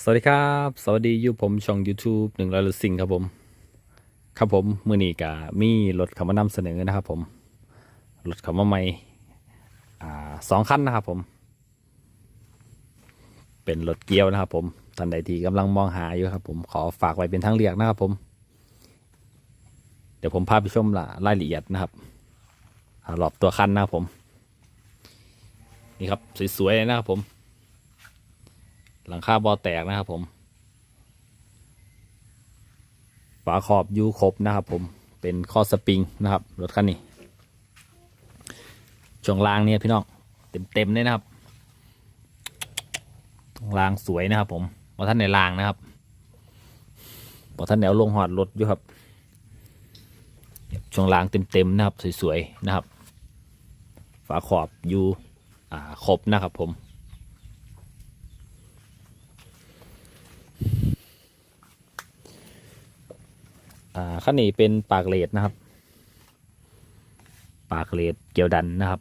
สวัสดีครับ สวัสดีอยู่ผมช่อง YouTube หนึ่งร้อยสิงครับผม ครับผมมือนี้กามีรถเขามานำเสนอนะครับผมรถเขามาใหม่สองคันนะครับผม เป็นรถเกียวนะครับผมท่านใดที่กำลังมองหาอยู่ครับผมขอฝากไว้เป็นทางเลือกนะครับผม เดี๋ยวผมพาไปชมละรายละเอียดนะครับอ่ารอบตัวคันนะครับผม นี่ครับสวยๆเลยนะครับผม หลังคาบอแตกนะครับผม ฝาขอบยูครบนะครับผม เป็นข้อสปริงนะครับรถคันนี้ ช่วงล่างเนี่ยพี่น้องเต็มๆเลยนะครับล่างสวยนะครับ ผมบอท่านในล่างนะครับบอท่านแนวลงหอดรถอยู่ครับ ช่วงล่างเต็มๆนะครับ สวยๆนะครับ ฝาขอบยูอ่าครบนะครับผม อ่าขั้นนี้เป็นปากเลดนะครับ ปากเลดเกี่ยวดันนะครับ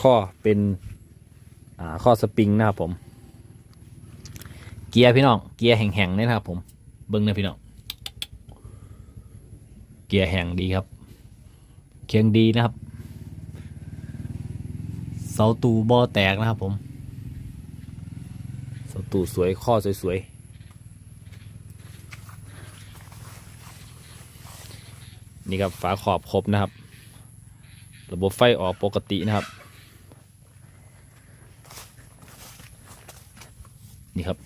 ข้อเป็นอ่าข้อสปริงนะครับผม เกียร์พี่น้อง เกียร์แห่งๆนี่นะครับผม เบิ้งนะพี่น้อง เกียร์แห่งดีครับ เคียงดีนะครับาตูบอแตกนะครับผม เสาตูสวยข้อสวยๆ นี่ครับฝาขอบครบนะครับ ระบบไฟออกปกตินะครับ นี่ครับ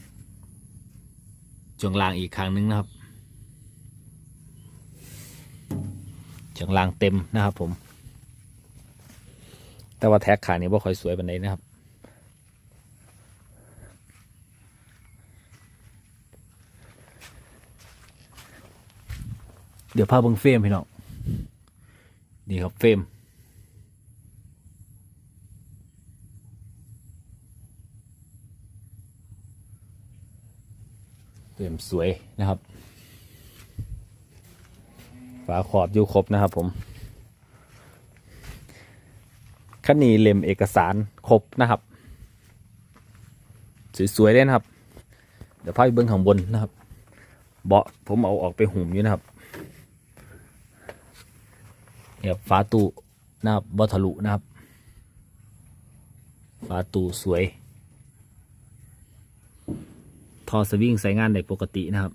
ช่วงล่างอีกครั้งนึงนะครับช่วงล่างเต็มนะครับผม แต่ว่าแท็กขานี้บ่ค่อยสวยปานใดนะครับ เดี๋ยวพาเบิ่งเฟรมพี่น้องนี่ครับเฟรมเฟรมสวยนะครับ ฝาขอบอยู่ครบนะครับผม คันนี้เล่มเอกสารครบนะครับ สวยๆเลยนะครับ เดี๋ยวพาไปเบื้องข้างบนนะครับ เบาะผมเอาออกไปหุ่มอยู่นะครับเนี่ยครับฝาตู้นะครับบอทะลุนะครับฝาตู้สวย ทอสวิงใส่งานได้ปกตินะครับ